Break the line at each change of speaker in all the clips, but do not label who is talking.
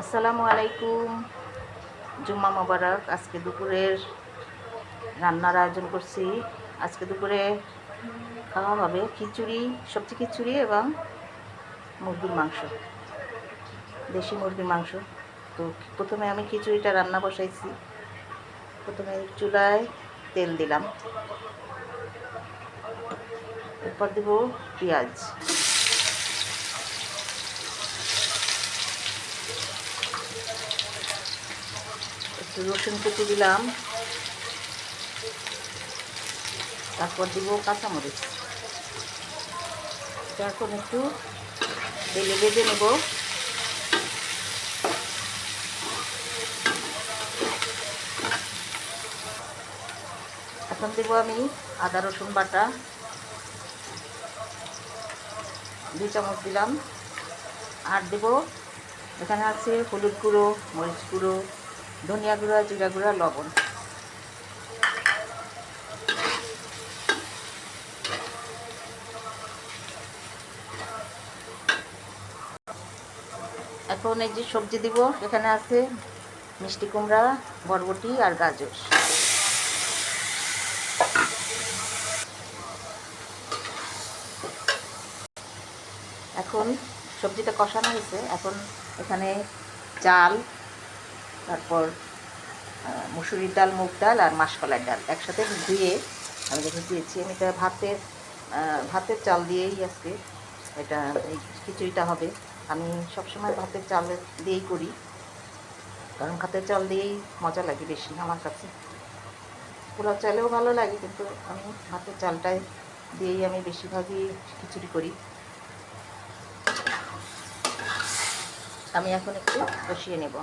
আসসালামু আলাইকুম। জুম্মা মোবারক, আজকে দুপুরের রান্নার আয়োজন করছি। আজকে দুপুরে খাওয়া হবে খিচুড়ি, সবজি খিচুড়ি এবং মুরগির মাংস, দেশি মুরগির মাংস। তো প্রথমে আমি খিচুড়িটা রান্না বসাইছি। প্রথমে চুলায় তেল দিলাম। এরপর দেব পেঁয়াজ। রসুন কুচি দিলাম। তারপর দিব কাঁচামরিচ। এখন একটু তেলে বেজে নেব। এখন দেব আমি আদা, রসুন বাটা। দুই চামচ দিলাম। আর দেব এখানে আছে হলুদ গুঁড়ো, মরিচ গুঁড়ো। ধনিয়া গুঁড়া, জিরা গুঁড়া, লবণ। এখন এই যে সবজি দিব, এখানে আছে মিষ্টি কুমড়া, বরবটি আর গাজর। এখন সবজিটা কষানো হয়েছে। এখন এখানে চাল তারপর মুসুরির ডাল, মুগ ডাল আর মাসকলার ডাল। একসাথে ধুয়ে আমি যখন দিয়েছি, আমি এটা ভাতের ভাতের চাল দিয়েই আজকে এটা, এই খিচুড়িটা হবে। আমি সবসময় ভাতের চাল দিয়েই করি, কারণ ভাতের চাল দিয়েই মজা লাগে বেশি আমার কাছে। পোলাও চালেও ভালো লাগে, কিন্তু আমি ভাতের চালটাই দিয়েই আমি বেশিরভাগই খিচুড়ি করি। আমি এখন একটু কষিয়ে নেব।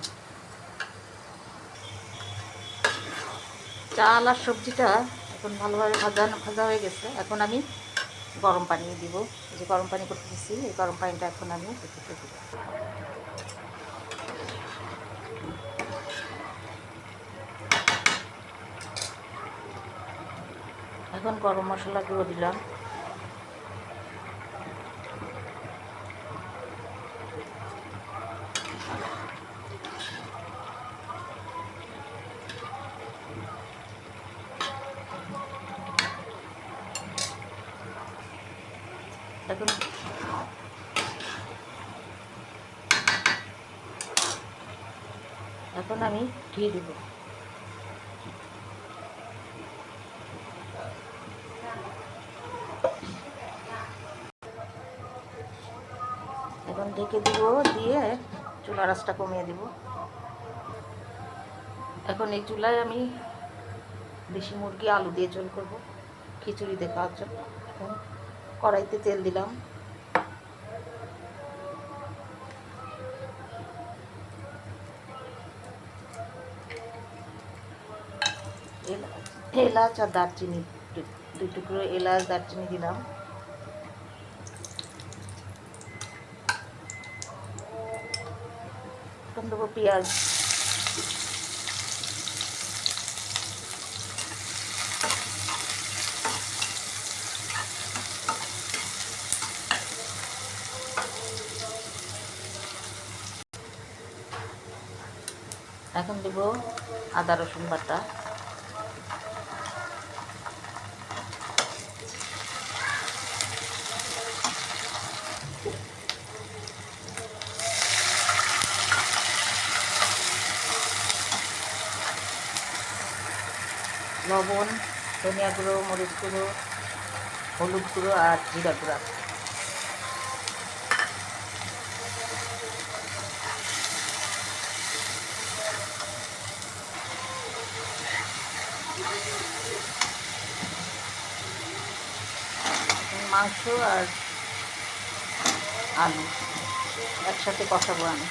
চাল আর সবজিটা এখন ভালোভাবে ভাজা ভাজা হয়ে গেছে। এখন আমি গরম পানি দিব। যে গরম পানি করতে দিচ্ছি এই গরম পানিটা এখন আমি দিব। এখন গরম মশলা গুঁড়ো দিলাম। এখন এখন আমি ঘি দেব। এখন ঢেকে দিব, দিয়ে চুলা রাসটা কমিয়ে দিব। এখন এই চুলায় আমি দেশি মুরগি, আলু দিয়ে ঝোল করব, খিচুড়ি দিয়ে খাওয়ার জন্য কড়াইতে তেল দিলাম। এলা- এলাচ আর দারচিনি দুই টুকরো এলাচ দারচিনি দিলাম। পেঁয়াজ। এখন দেব আদা, রসুন বাটা। লবণ, ধনিয়া গুঁড়ো, মরিচ গুঁড়ো, হলুদ গুঁড়ো আর জিরা গুঁড়া। মাংস আর আলু। একসাথে কষাবো আমি।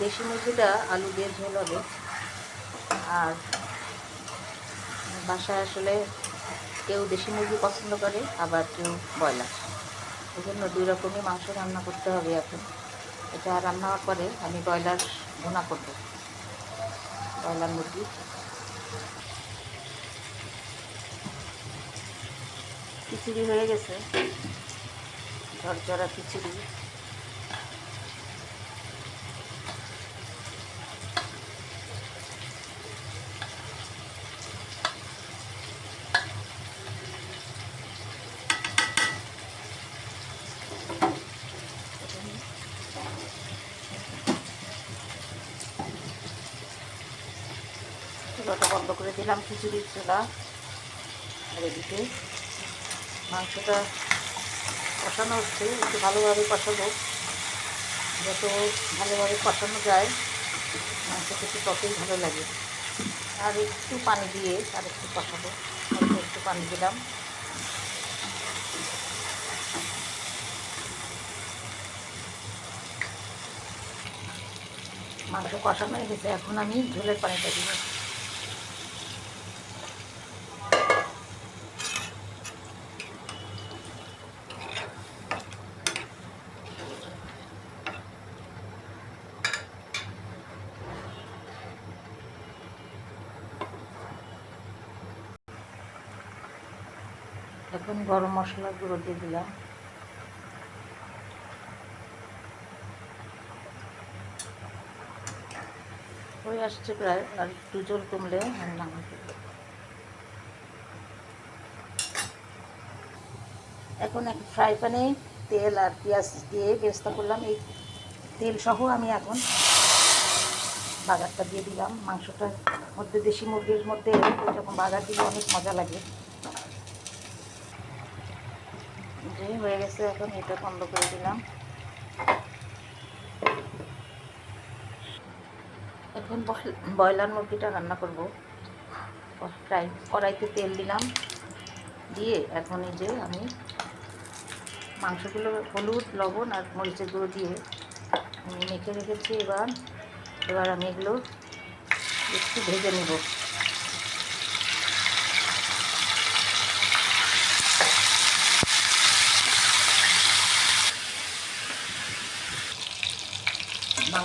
দেশি মুরগিটা আলু দিয়ে ঝোল হবে। আর বাসায় আসলে কেউ দেশি মুরগি পছন্দ করে, আবার কেউ ব্রয়লার। এই জন্য দুই রকমই মাংস রান্না করতে হবে এখন। এটা রান্না হওয়ার পরে আমি ব্রয়লার ভুনা করব। ব্রয়লার মুরগি। খিচুড়ি হয়ে গেছে। ঝরঝরা খিচুড়ি। চুলাটা বন্ধ করে দিলাম, খিচুড়ির চুলা। আর এদিকে মাংসটা কষানো হচ্ছে, একটু ভালোভাবে কষাবো। যত ভালোভাবে কষানো যায় মাংস খেতে ততই ভালো লাগে। আর একটু পানি দিয়ে আর একটু কষাবো। একটু পানি দিলাম। মাংস কষানো হয়ে গেছে, এখন আমি ঝোলের পানিটা দিব। এখন গরম মশলা গুঁড়ো দিয়ে দিলাম। হয়ে আসছে প্রায় আর জল কমলে দেব এখন এক ফ্রাই প্যানে তেল আর পেঁয়াজ দিয়ে ব্যবস্থা করলাম। এই তেল সহ আমি এখন বাগারটা দিয়ে দিলাম। মাংসটার মধ্যে দেশি মুরগির মধ্যে যখন বাগার দিলে অনেক মজা লাগে। যে হয়ে গেছে, এখন এটা বন্ধ করে দিলাম। এখন ব্রয়লার মুরগিটা রান্না করব। ফ্রাই কড়াইতে তেল দিলাম। দিয়ে এখন যে আমি মাংসগুলো হলুদ, লবণ আর মরিচের গুঁড়ো দিয়ে আমি মেখে রেখেছি। এবার এবার আমি এগুলো একটু ভেজে নেব।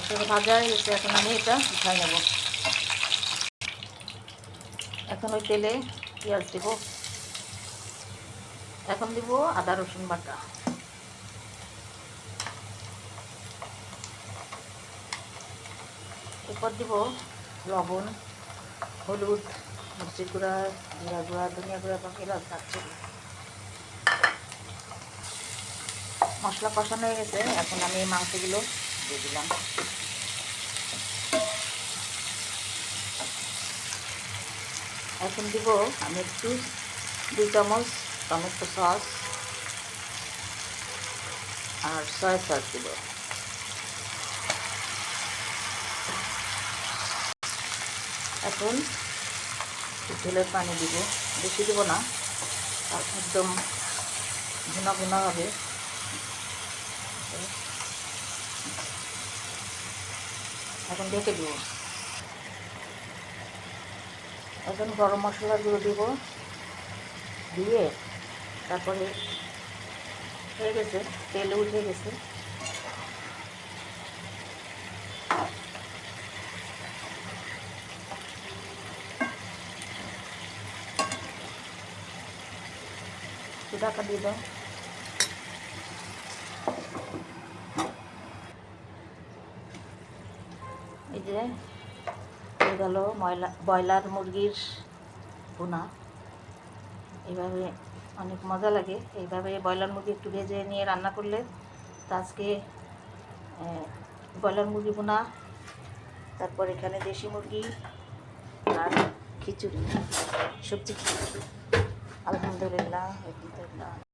মাংস ভাজা হয়ে গেছে, এখন আমি এটা উঠাই নেব। এখন ওই তেলে পেঁয়াজ দেব। এখন দিব আদা, রসুন বাটা। এরপর দিব লবণ, হলুদ মির্চি গুঁড়া, জিরা গুঁড়া, ধনিয়া গুঁড়া এবং এলাচ থাকছে মশলা কষানো হয়ে গেছে, এখন আমি এই মাংসগুলো দিয়ে দিলাম। এখন দিব আমি একটু দুই চামচ টমেটো সস আর সয়া সস দিব। এখন ঝোলের পানি দিব। বেশি দিব না, একদম ঘুনা ঘুনা হবে। এখন ঢেকে দিব। এখন গরম মশলা গুঁড়ো দিব দিয়ে তারপরে হয়ে গেছে, তেলে উঠে গেছে। ঢাকা দিয়ে দাও। ব্রয়লার মুরগির ভুনা। এইভাবে অনেক মজা লাগে। এইভাবে ব্রয়লার মুরগি একটু ভেজে নিয়ে রান্না করলে তো আজকে ব্রয়লার মুরগি ভুনা, তারপর এখানে দেশি মুরগি আর খিচুড়ি, সবজি খিচুড়ি। আলহামদুলিল্লাহ